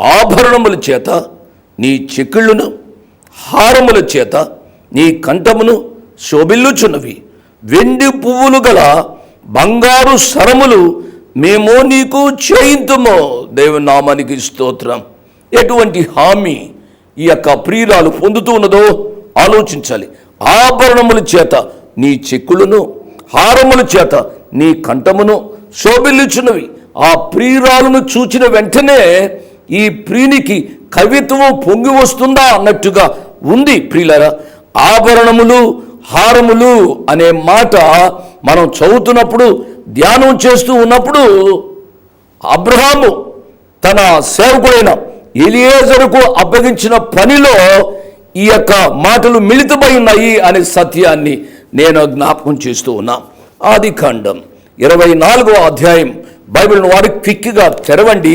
ఆభరణముల చేత నీ చెక్కిళ్ళును హారముల చేత నీ కంఠమును శోభిల్లుచున్నవి. వెండి పువ్వులు గల బంగారు సరములు మేము నీకు చేయింతుమో. దేవుని నామానికి స్తోత్రం. ఎటువంటి హామీ ఈ యొక్క ప్రియురాలు పొందుతూ ఉన్నదో ఆలోచించాలి. ఆభరణముల చేత నీ చెక్కులను హారముల చేత నీ కంఠమును శోభిల్లుచున్నవి. ఆ ప్రియురాలను చూచిన వెంటనే ఈ ప్రియునికి కవిత్వం పొంగి వస్తుందా అన్నట్టుగా ఉంది ప్రియులరా. ఆభరణములు హారములు అనే మాట మనం చదువుతున్నప్పుడు ధ్యానం చేస్తూ ఉన్నప్పుడు అబ్రహాము తన సేవకుడైన ఎలియేజరుకు అప్పగించిన పనిలో ఈ యొక్క మాటలు మిళితమై ఉన్నాయి అనే సత్యాన్ని నేను జ్ఞాపకం చేస్తూ ఉన్నా. ఆది కాండం ఇరవై నాలుగో అధ్యాయం బైబిల్ను వారి క్విక్గా తెరవండి.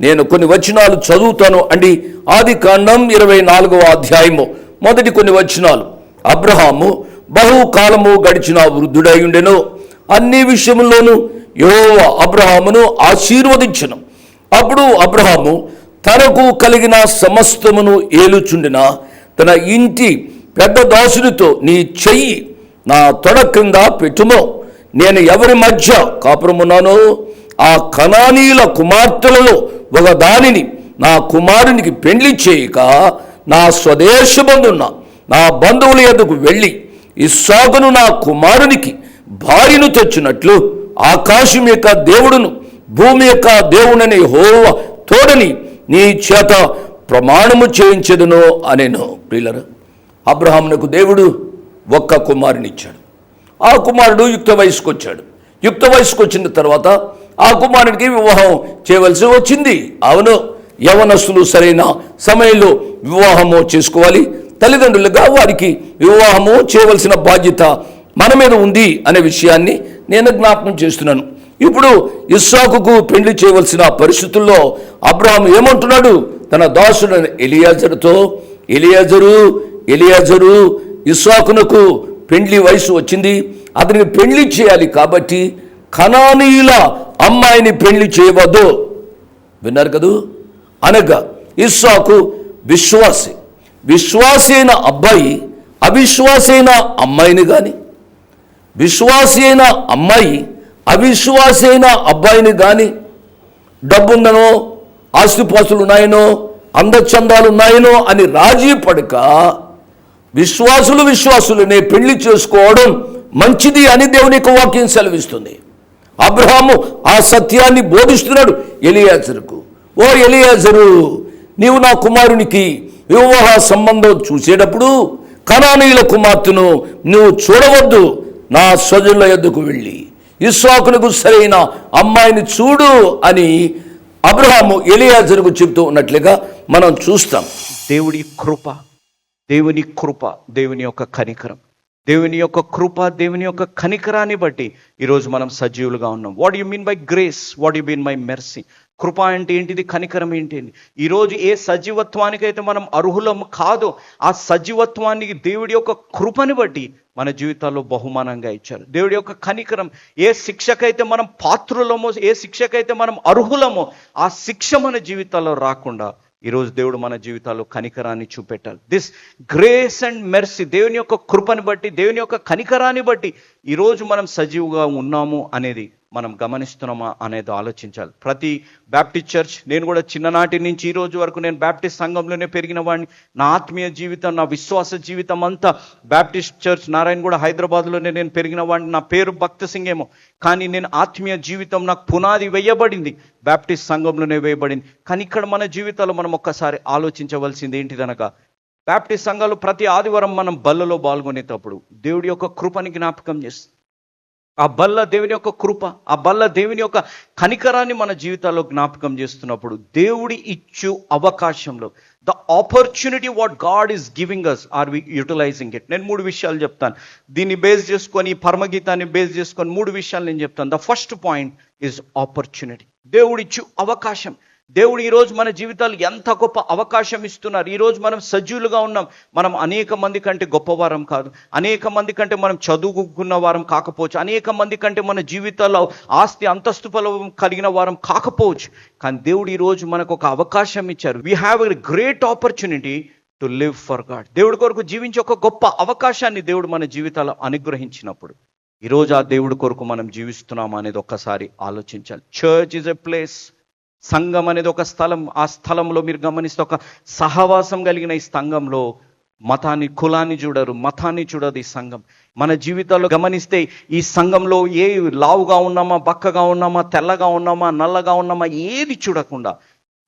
నేను కొన్ని వచనాలు చదువుతాను అండి. ఆది కాండం ఇరవై నాలుగవ అధ్యాయము. మొదటి కొన్ని వచనాలు. అబ్రహాము బహుకాలము గడిచిన వృద్ధుడై ఉండెను. అన్ని విషయంలోనూ యోవ అబ్రహామును ఆశీర్వదించను. అప్పుడు అబ్రహాము తనకు కలిగిన సమస్తమును ఏలుచుండిన? తన ఇంటి పెద్ద దాసునితో నీ చెయ్యి నా తొడ క్రింద పెట్టుమో. నేను ఎవరి మధ్య కాపురమున్నానో? ఆ కణానీల కుమార్తెలలో ఒక దానిని నా కుమారునికి పెళ్ళి చేయక నా స్వదేశమందున్న నా బంధువుల యొద్దకు వెళ్ళి ఇస్సాకును నా కుమారునికి భార్యను తెచ్చినట్లు ఆకాశం యొక్క దేవుడును భూమి యొక్క దేవుడని హోవ తోడని నీ చేత ప్రమాణము చేయించదును అనేను. ప్రియులరు అబ్రహామునకు దేవుడు ఒక్క కుమారునిచ్చాడు. ఆ కుమారుడు యుక్త వయసుకు వచ్చాడు యుక్త వయసుకు వచ్చిన తర్వాత ఆ కుమారుడికి వివాహం చేయవలసి వచ్చింది. అవును యవనస్తులు సరైన సమయంలో వివాహము చేసుకోవాలి. తల్లిదండ్రులుగా వారికి వివాహము చేయవలసిన బాధ్యత మన మీద ఉంది అనే విషయాన్ని నేను జ్ఞాపకం చేస్తున్నాను. ఇప్పుడు ఇస్సాకుకు పెళ్ళి చేయవలసిన పరిస్థితుల్లో అబ్రహాం ఏమంటున్నాడు? తన దాసుడైన ఎలియాజరుతో ఎలియాజరు ఎలియాజరు ఇస్సాకునకు పెండ్లి వయసు వచ్చింది. అతనికి పెళ్ళి చేయాలి కాబట్టి కణానీయుల అమ్మాయిని పెళ్ళి చేయవద్దు. విన్నారు కదూ? అనగా ఇస్సాకు విశ్వాసి. విశ్వాసి అయిన అబ్బాయి అవిశ్వాసి అయిన అమ్మాయిని కానీ విశ్వాసైన అమ్మాయి అవిశ్వాసి అయిన అబ్బాయిని కానీ డబ్బుందనో ఆస్తిపాస్తులు ఉన్నాయనో అందచందాలు ఉన్నాయనో అని రాజీ పడక విశ్వాసులు విశ్వాసులనే పెళ్ళి చేసుకోవడం మంచిది అని దేవుని యొక్క వాక్యం సెలవిస్తుంది. అబ్రహాము ఆ సత్యాన్ని బోధిస్తున్నాడు ఎలియాజరుకు. ఓ ఎలియాజరు నీవు నా కుమారునికి వివాహ సంబంధం చూసేటప్పుడు కణానీయుల కుమార్తెను నువ్వు చూడవద్దు నా స్వజనుల ఎద్దుకు వెళ్ళి. ఇస్వాకులకు సరైన అమ్మాయిని చూడు అని అబ్రహాము ఎలియాజరుకు చెబుతూ ఉన్నట్లుగా మనం చూస్తాం. దేవుడి కృప దేవుని కృప దేవుని యొక్క కనికరం. దేవుని యొక్క కృప దేవుని యొక్క కనికరాన్ని బట్టి ఈరోజు మనం సజీవులుగా ఉన్నాం. What you mean by grace what you mean by mercy కృప అంటే ఏంటిది? కనికరం ఏంటిది ఈరోజు ఏ సజీవత్వానికైతే మనం అర్హులం కాదో ఆ సజీవత్వానికి దేవుడి యొక్క కృపని బట్టి మన జీవితాల్లో బహుమానంగా ఇచ్చారు. దేవుడి యొక్క కనికరం ఏ శిక్షకైతే మనం పాత్రులమో ఏ శిక్షకైతే మనం అర్హులమో ఆ శిక్ష మన జీవితాల్లో రాకుండా ఈరోజు దేవుడు మన జీవితాల్లో కనికరాన్ని చూపెట్టాలి. దిస్ గ్రేస్ అండ్ మెర్సీ దేవుని యొక్క కృపని బట్టి దేవుని యొక్క కనికరాన్ని బట్టి ఈరోజు మనం సజీవుగా ఉన్నాము అనేది మనం గమనిస్తున్నామా అనేది ఆలోచించాలి. ప్రతి బ్యాప్టిస్ట్ చర్చ్ నేను కూడా చిన్ననాటి నుంచి ఈ రోజు వరకు నేను బ్యాప్టిస్ట్ సంఘంలోనే పెరిగిన వాడిని. నా ఆత్మీయ జీవితం నా విశ్వాస జీవితం అంతా బ్యాప్టిస్ట్ చర్చ్ నారాయణ కూడా హైదరాబాద్లోనే నేను పెరిగిన వాడిని. నా పేరు భక్త సింగ్ ఏమో కానీ నేను ఆత్మీయ జీవితం నాకు పునాది వేయబడింది. బ్యాప్టిస్ట్ సంఘంలోనే వేయబడింది. కానీ ఇక్కడ మన జీవితాల్లో మనం ఒక్కసారి ఆలోచించవలసింది ఏంటిదనగా బ్యాప్టిస్ట్ సంఘాలు ప్రతి ఆదివారం మనం బల్లలో పాల్గొనేటప్పుడు దేవుడి యొక్క కృపని జ్ఞాపకం చేస్తుంది. ఆ బల్ల దేవుని యొక్క కృప ఆ బల్ల దేవుని యొక్క కనికరాన్ని మన జీవితాల్లో జ్ఞాపకం చేస్తున్నప్పుడు దేవుడి ఇచ్చు అవకాశంలో. The opportunity what God is giving us are we utilising it నేను మూడు విషయాలు చెప్తాను. దీన్ని బేస్ చేసుకొని పరమగీతాన్ని బేస్ చేసుకొని మూడు విషయాలు నేను చెప్తాను. The first point is opportunity దేవుడిచ్చు అవకాశం. దేవుడు ఈరోజు మన జీవితాలు ఎంత గొప్ప అవకాశం ఇస్తున్నారు. ఈరోజు మనం సజీవులుగా ఉన్నాం. మనం అనేక మంది కంటే గొప్పవారం కాదు. అనేక మంది కంటే మనం చదువుకున్న వారం కాకపోవచ్చు. అనేక మంది కంటే మన జీవితాల్లో ఆస్తి అంతస్తు ఫలం కలిగిన వారం కాకపోవచ్చు. కానీ దేవుడు ఈరోజు మనకు ఒక అవకాశం ఇచ్చారు. We have a great opportunity to live for God దేవుడి కొరకు జీవించే ఒక గొప్ప అవకాశాన్ని దేవుడు మన జీవితాల్లో అనుగ్రహించినప్పుడు ఈరోజు ఆ దేవుడి కొరకు మనం జీవిస్తున్నాం అనేది ఒక్కసారి ఆలోచించాలి. చర్చ్ ఇస్ ఎ ప్లేస్ సంఘం అనేది ఒక స్థలం ఆ స్థలంలో మీరు గమనిస్తే ఒక సహవాసం కలిగిన ఈ సంఘంలో మతాన్ని కులాన్ని చూడరు మతాన్ని చూడదు ఈ సంఘం. మన జీవితాల్లో గమనిస్తే ఈ సంఘంలో ఏ లావుగా ఉన్నామా బక్కగా ఉన్నామా తెల్లగా ఉన్నామా నల్లగా ఉన్నామా ఏది చూడకుండా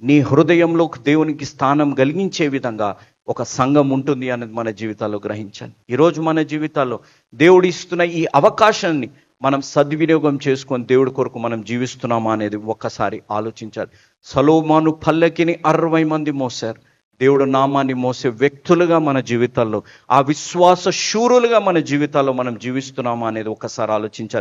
నీ హృదయంలో దేవునికి స్థానం కలిగించే విధంగా ఒక సంఘం ఉంటుంది అనేది మన జీవితాల్లో గ్రహించాలి. ఈరోజు మన జీవితాల్లో దేవుడు ఇస్తున్న ఈ అవకాశాన్ని మనం సద్వినియోగం చేసుకొని దేవుడి కొరకు మనం జీవిస్తున్నామా అనేది ఒక్కసారి ఆలోచించాలి. సలోమాను పల్లకిని అరవై మంది మోసారు. దేవుడు నామాన్ని మోసే వ్యక్తులుగా మన జీవితాల్లో ఆ విశ్వాస శూరులుగా మన జీవితాల్లో మనం జీవిస్తున్నామా అనేది ఒకసారి ఆలోచించాలి.